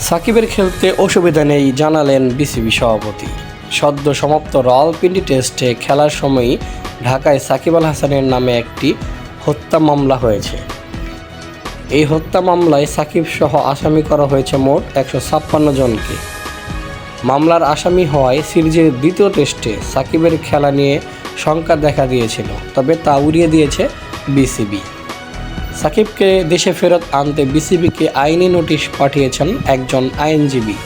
সাকিবের খেলতে অসুবিধা নেই জানালেন বিসিবি সভাপতি। সদ্য সমাপ্ত রাওয়ালপিন্ডি টেস্টে খেলার সময়ই ঢাকায় সাকিব আল হাসানের নামে একটি হত্যা মামলা হয়েছে। এই হত্যা মামলায় সাকিব সহ আসামি করা হয়েছে মোট একশো ছাপ্পান্ন জনকে। মামলার আসামি হওয়ায় সিরিজের দ্বিতীয় টেস্টে সাকিবের খেলা নিয়ে শঙ্কা দেখা দিয়েছিল, তবে তা উড়িয়ে দিয়েছে বিসিবি। সাকিবকে দেশে ফেরত আনতে বিসিবিকে আইনি নোটিশ পাঠিয়েছেন একজন আইনজীবী।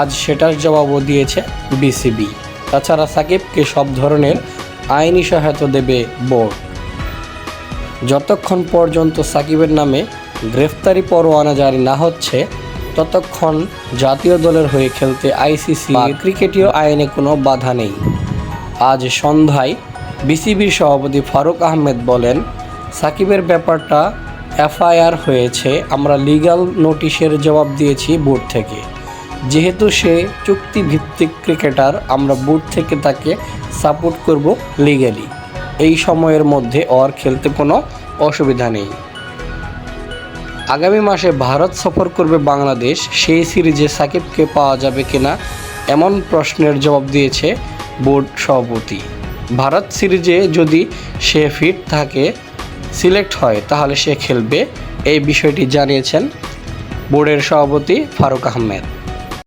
আজ সেটার জবাবও দিয়েছে বিসিবি। তাছাড়া সাকিবকে সব ধরনের আইনি সহায়তা দেবে বোর্ড। যতক্ষণ পর্যন্ত সাকিবের নামে গ্রেফতারি পরোয়ানা জারি না হচ্ছে, ততক্ষণ জাতীয় দলের হয়ে খেলতে আইসিসি ক্রিকেটীয় আইনে কোনো বাধা নেই। আজ সন্ধ্যায় বিসিবির সভাপতি ফারুক আহমেদ বলেন সাকিবের ব্যাপারটা এফআইআর হয়েছে, আমরা লিগ্যাল নোটিশের জবাব দিয়েছি বোর্ড থেকে। যেহেতু সে চুক্তিভিত্তিক ক্রিকেটার, আমরা বোর্ড থেকে তাকে সাপোর্ট করব লিগ্যালি এই সময়ের মধ্যে ওর খেলতে কোনো অসুবিধা নেই। আগামী মাসে ভারত সফর করবে বাংলাদেশ, সেই সিরিজে সাকিবকে পাওয়া যাবে কিনা এমন প্রশ্নের জবাব দিয়েছে বোর্ড সভাপতি। ভারত সিরিজে যদি সে ফিট থাকে সিলেক্ট হয় তাহলে সে খেলবে। এই বিষয়টি জানিয়েছেন বোর্ডের সভাপতি ফারুক আহমেদ।